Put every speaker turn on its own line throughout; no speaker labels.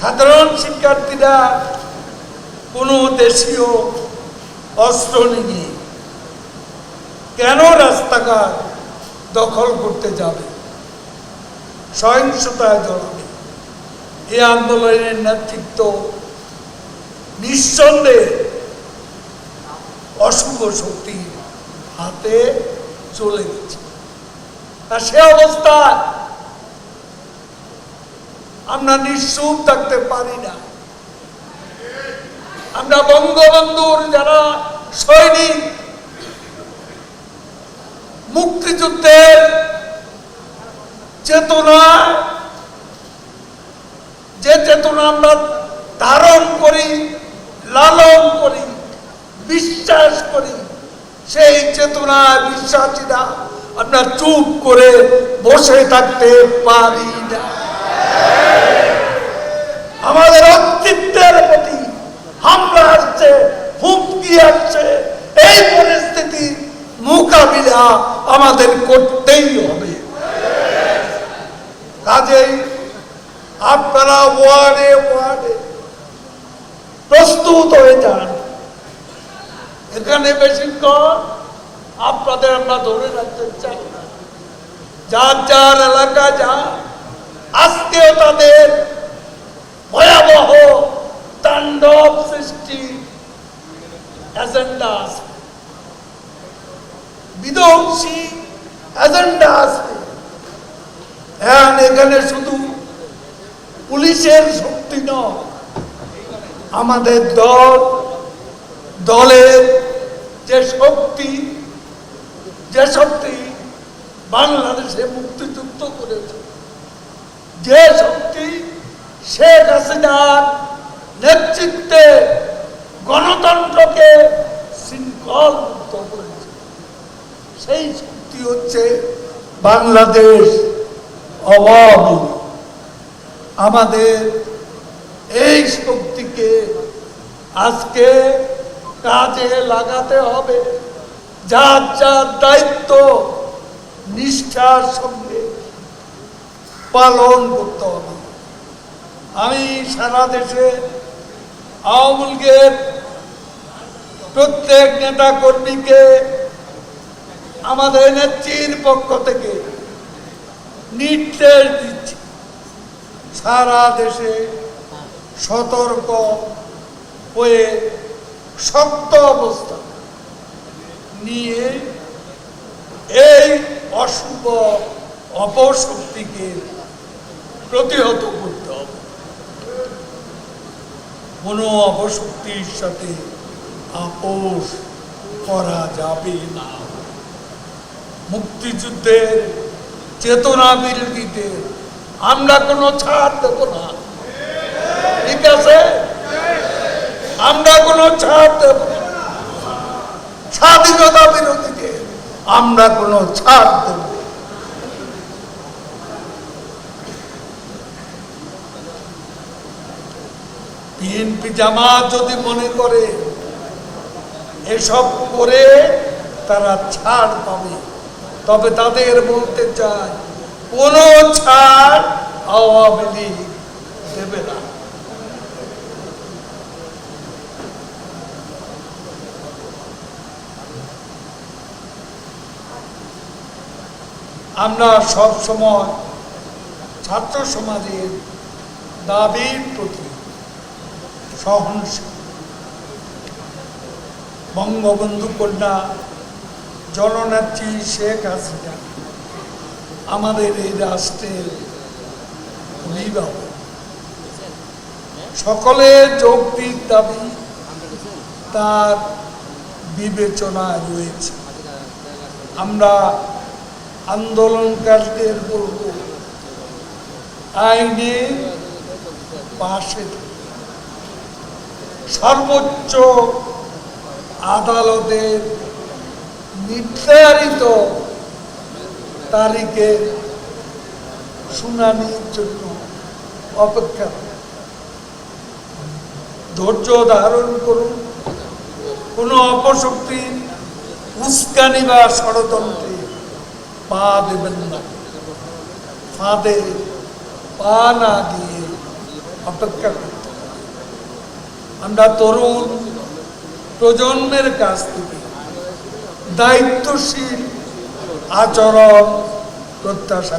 সাধারণ শিক্ষার্থীরা কোনো দেশীয় অস্ত্র নিয়ে কেন রাস্তাঘাট দখল করতে যাবে? সহিংসতায় জড়াবে। এই আন্দোলনের নেতৃত্ব নিঃসন্দেহে অশুভ শক্তির হাতে চলে গেছে। আর সে অবস্থায় আমরা নিঃসুপ থাকতে পারি না। আমরা বঙ্গবন্ধুর যারা সৈনিক, মুক্তিযুদ্ধের চেতনা, যে চেতনা আমরা ধারণ করি, লালন করি, বিশ্বাস করি, সেই চেতনা বিশ্বাসীরা আমরা চুপ করে বসে থাকতে পারি না। আমাদের অস্তিত্বের প্রতি হামলা আসছে, হুমকি আসছে। এই পরিস্থিতি মোকাবিলা আমাদের করতেই হবে। কাজেই আপনারা ওয়ার্ডে ওয়ার্ডে প্রস্তুত হয়ে যান। এখানে বেশিক্ষণ আপনাদের আমরা ধরে রাখতে চাই না। যার যার এলাকা যা, আজকেও তাদের ভয়াবহ তাণ্ডব সৃষ্টি। এজেন্ডা আছে। বিধ্বংসী এজেন্ডা আছে। হ্যাঁ এখানে শুধু পুলিশের শক্তি নয়, আমাদের দল, দলের যে শক্তি যে শক্তি বাংলাদেশে মুক্তিযুদ্ধ করেছে, যে শক্তি শেখ হাসিনার নেতৃত্বে গণতন্ত্রকে শৃঙ্খল মুক্ত করেছে। সেই শক্তি হচ্ছে বাংলাদেশ অভাবী আমাদের এই শক্তিকে আজকে কাজে লাগাতে হবে। যার যার দায়িত্ব নিষ্ঠার সঙ্গে পালন করতে হবে। আমি সারা দেশে আওয়ামী লীগের প্রত্যেক নেতা কর্মীকে আমাদের নেত্রীর পক্ষ থেকে নির্দেশ দিচ্ছি, সারা দেশে সতর্ক হয়ে শক্ত অবস্থা নিয়ে এই অশুভ অপশক্তিকে প্রতিহত হবে কোনো অপশক্তির সাথে আপোষ করা যাবে না। মুক্তিযুদ্ধের চেতনা বিরোধীতে আমরা কোনো ছাড় দেব না। ঠিক আছে? আমরা কোনো ছাড় দেব স্বাধীনতা বিরোধীতে আমরা কোনো ছাড় দেব বিএনপি জামাত যদি মনে করে এসব করে তারা ছাড় পাবে। তবে তাদের বলতে চাই, কোনো ছাড় আওয়ামী লীগ দেবে না। আমরা সব সময় ছাত্র সমাজের দাবির প্রতি সহনশীল বঙ্গবন্ধু কন্যা জননেত্রী শেখ হাসিনা, আমাদের এই রাষ্ট্রের অভিভাবক। সকলের যৌক্তিক দাবি তার বিবেচনায় রয়েছে। আমরা আন্দোলনকারীদের বলব, আইনের পাশে থাকুন। সর্বোচ্চ আদালতের নির্ধারিত তারিখে শুনানির জন্য অপেক্ষা করুন। ধৈর্য ধারণ করুন কোনো অপশক্তির উস্কানি বা ষড়যন্ত্রে পা দেবেন না ফাঁদে পা না দিয়ে অপেক্ষা হবে। আমরা তরুণ প্রজন্মের কাছ থেকে দায়িত্বশীল আচরণ প্রত্যাশা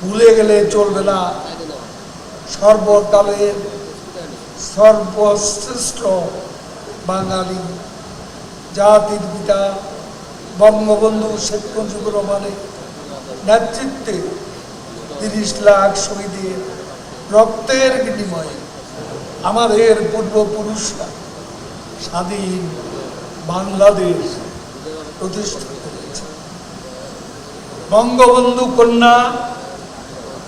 ভুলে গেলে চলবে না। সর্বকালের সর্বশ্রেষ্ঠ বাঙালি জাতির পিতা বঙ্গবন্ধু শেখ মুজিবুর রহমানের নেতৃত্বে তিরিশ লাখ শহীদের রক্তের বিনিময়ে আমাদের পূর্বপুরুষরা স্বাধীন বাংলাদেশ প্রতিষ্ঠা করেছে। বঙ্গবন্ধু কন্যা,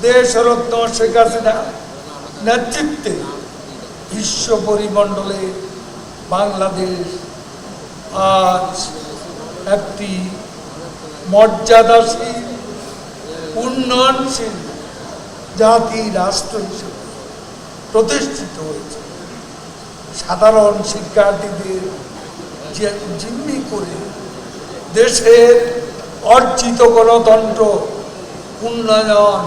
দেশরত্ন শেখ হাসিনা নেতৃত্বে বিশ্ব পরিমণ্ডলে বাংলাদেশ আজ একটি মর্যাদাশীল, উন্নয়নশীল জাতি, রাষ্ট্র হিসেবে প্রতিষ্ঠিত হয়েছে। সাধারণ শিক্ষার্থীদের জিম্মি করে দেশের অর্জিত গণতন্ত্র, উন্নয়ন,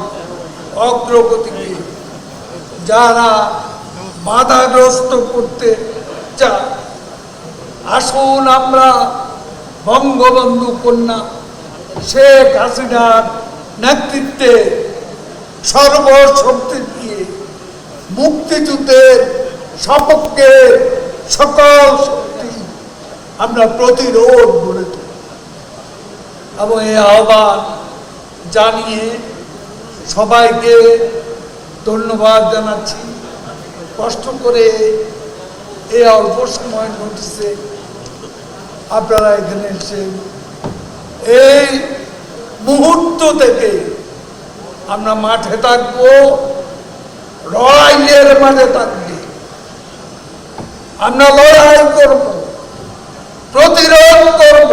অগ্রগতিকে যারা বাধাগ্রস্ত করতে চায়, আসুন আমরা বঙ্গবন্ধু কন্যা শেখ হাসিনার নেতৃত্বে সর্বশক্তি দিয়ে মুক্তিযুদ্ধের সপক্ষে সকল শক্তি আমরা প্রতিরোধ গড়ে তুলি এবং এই আহ্বান জানিয়ে সবাইকে ধন্যবাদ জানাচ্ছি। কষ্ট করে এই অল্প সময় নোটিসে আপনারা এখানে এসে এই মুহূর্ত থেকে আমরা মাঠে থাকব। লড়াইয়ের মাঝে থাকবে আমরা লড়াই করব, প্রতিরোধ করব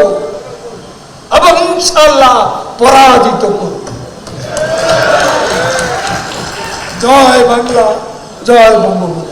এবং ইনশাল্লাহ পরাজিত করব। জয় বাংলা, জয় বঙ্গবন্ধু।